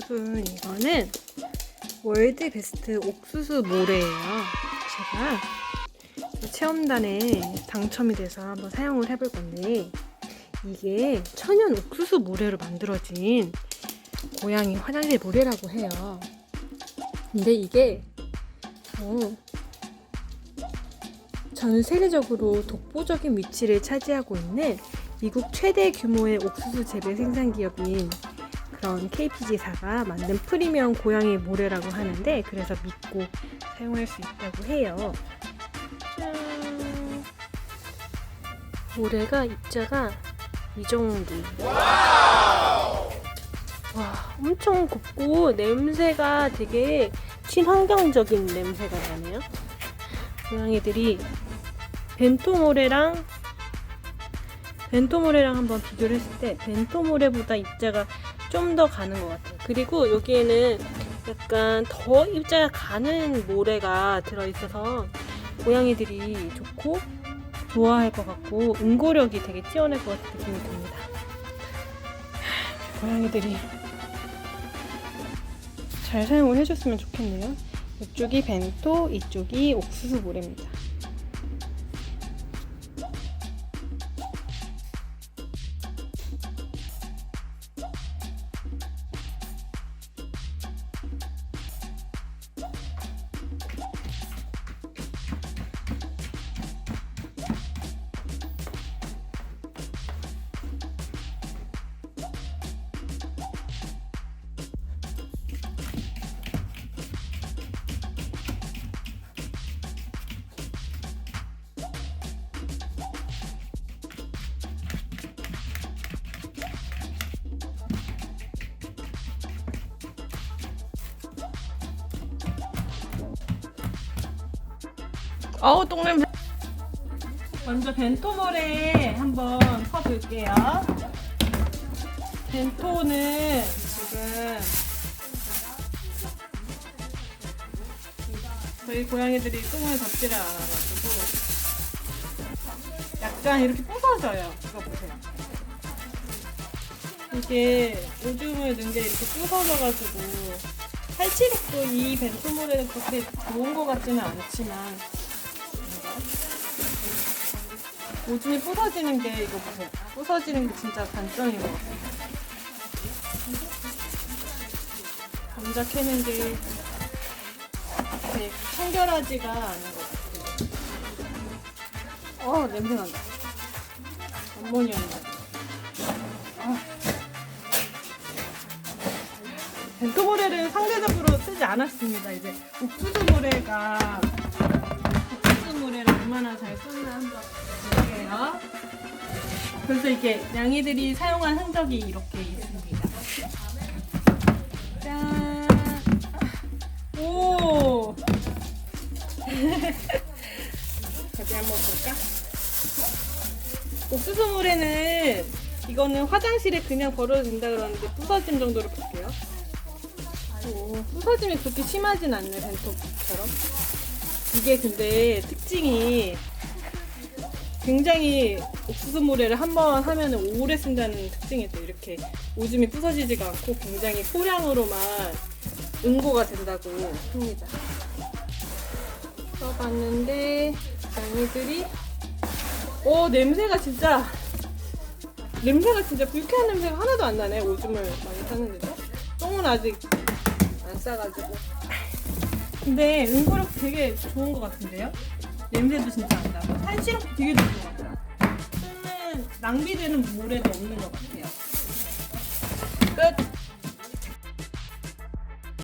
여러분 이거는 월드 베스트 옥수수 모래예요. 제가 체험단에 당첨이 돼서 한번 사용을 해볼 건데 이게 천연 옥수수 모래로 만들어진 고양이 화장실 모래라고 해요. 근데 이게 어, 전 세계적으로 독보적인 위치를 차지하고 있는 미국 최대 규모의 옥수수 재배 생산 기업인 그런 KPG사가 만든 프리미엄 고양이 모래라고 하는데 그래서 믿고 사용할 수 있다고 해요. 짠. 모래가 입자가 이 정도. 와, 엄청 곱고 냄새가 되게 친환경적인 냄새가 나네요. 고양이들이 벤토 모래랑 벤토 모래랑 한번 비교를 했을 때 벤토 모래보다 입자가 좀 더 가는 것 같아요. 그리고 여기에는 약간 더 입자가 가는 모래가 들어있어서 고양이들이 좋고 좋아할 것 같고 응고력이 되게 뛰어날 것 같은 느낌이 듭니다. 고양이들이 잘 사용을 해줬으면 좋겠네요. 이쪽이 벤토, 이쪽이 옥수수 모래입니다. 어우 똥냄새. 먼저 벤토모래 한번 퍼볼게요. 벤토는 지금 저희 고양이들이 똥을 덮지를 않아가지고 약간 이렇게 부서져요. 이거 보세요. 이게 오줌을 넣은 게 이렇게 부서져가지고 탈취력도 이 벤토모래는 그렇게 좋은 것 같지는 않지만 오줌이 부서지는 게 이거 보세요. 부서지는 게 진짜 단점인 것 같아요. 감자 캐는 게 되게 청결하지가 않은 것 같아요. 어 냄새 난다. 암모니아 냄새. 아. 벤토모래를 상대적으로 쓰지 않았습니다. 이제 옥수수 모래가 모래를 얼마나 잘 썼나 한번 볼게요. 그래서 이게 양이들이 사용한 흔적이 이렇게 있습니다. 짠. 오. 어디 한번 볼까? 옥수수 모래는 이거는 화장실에 그냥 버려도 된다 그러는데 부서짐 정도로 볼게요. 오, 부서짐이 그렇게 심하진 않네 벤토처럼. 이게 근데 특징이 굉장히 옥수수 모래를 한 번 하면 오래 쓴다는 특징이 있어요. 이렇게 오줌이 부서지지가 않고 굉장히 소량으로만 응고가 된다고 합니다. 써봤는데 양이들이 오 냄새가 진짜 냄새가 진짜 불쾌한 냄새가 하나도 안 나네 오줌을 많이 쌌는데도 똥은 아직 안 싸가지고 근데 응고력 되게 좋은 것 같은데요? 냄새도 진짜 안 나고 산시력 되게 좋은 것 같아요. 저는 낭비되는 모래도 없는 것 같아요. 끝!